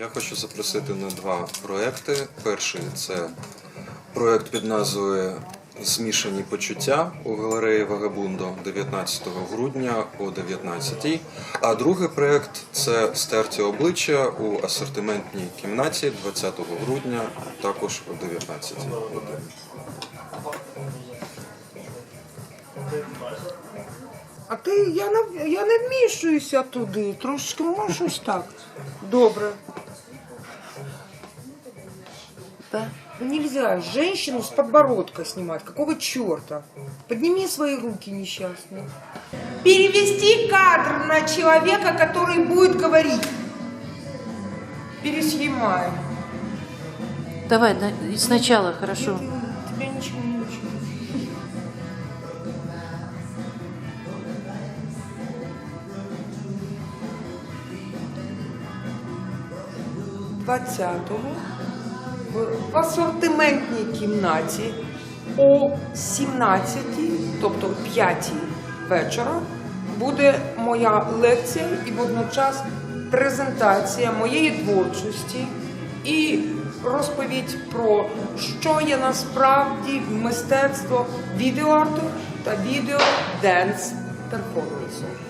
Я хочу запросити на два проекти. Перший це проект під назвою Змішані почуття у галереї Вагабундо 19 грудня о 19 А другий проект це Стерті обличчя у асортиментній кімнаті 20 грудня, також о 19 годині. А ти я не я не вмішуюся туди. Трошки можеш так. Добре. Да. Ну, Нельзя женщину с подбородка снимать. Какого черта? Подними свои руки, несчастный. Перевести кадр на человека, который будет говорить. Переснимаем. Давай, сначала, хорошо. Тебя ничего не учат. Двадцятого в асортиментній кімнаті о 17, тобто 5 вечора, буде моя лекція і водночас презентація моєї творчості і розповідь про що є насправді мистецтво відеоарту та відео денс перформансу.